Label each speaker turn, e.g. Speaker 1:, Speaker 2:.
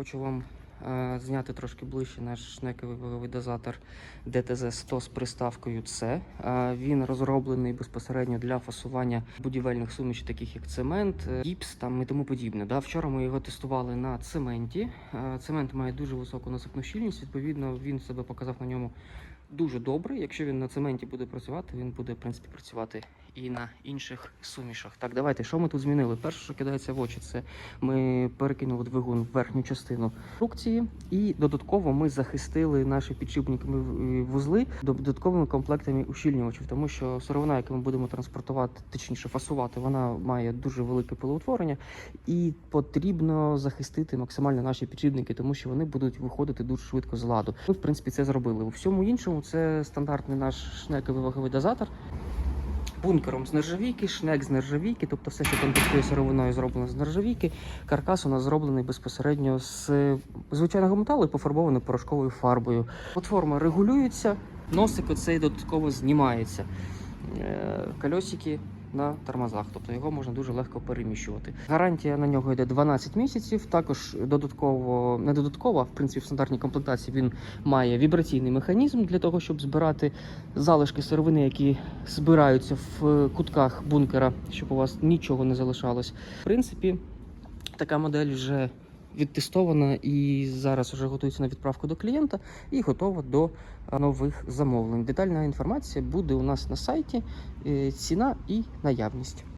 Speaker 1: хочу вам е, зняти трошки ближче наш шнековий ваговий дозатор DTZ-100 з приставкою C. Е, він розроблений безпосередньо для фасування будівельних сумішей, таких як цемент, е, гіпс там і тому подібне. Да? Вчора ми його тестували на цементі. Е, цемент має дуже високу насипну щільність. Відповідно, він себе показав на ньому дуже добре. Якщо він на цементі буде працювати, він буде в принципі працювати і на інших сумішах. Так, давайте, що ми тут змінили? Перше, що кидається в очі, це ми перекинули двигун в верхню частину фрукції, і додатково ми захистили наші підшипниками в- вузли додатковими комплектами ущільнювачів, тому що сировина, яку ми будемо транспортувати, точніше фасувати, вона має дуже велике пилоутворення, і потрібно захистити максимально наші підшипники, тому що вони будуть виходити дуже швидко з ладу. Ми, в принципі, це зробили. У всьому іншому це стандартний наш шнековий ваговий дозатор. Бункером з нержавійки, шнек з нержавійки, тобто все, що контактує сировиною, зроблено з нержавійки. Каркас у нас зроблений безпосередньо з звичайного металу і пофарбований порошковою фарбою. Платформа регулюється, носик оцей додатково знімається. Е, Кольосики на тормозах, тобто його можна дуже легко переміщувати. Гарантія на нього йде 12 місяців. Також додатково, не додатково, а в принципі в стандартній комплектації він має вібраційний механізм для того, щоб збирати залишки сировини, які збираються в кутках бункера, щоб у вас нічого не залишалось. В принципі, така модель вже відтестована і зараз вже готується на відправку до клієнта і готова до нових замовлень. Детальна інформація буде у нас на сайті, е, ціна і наявність.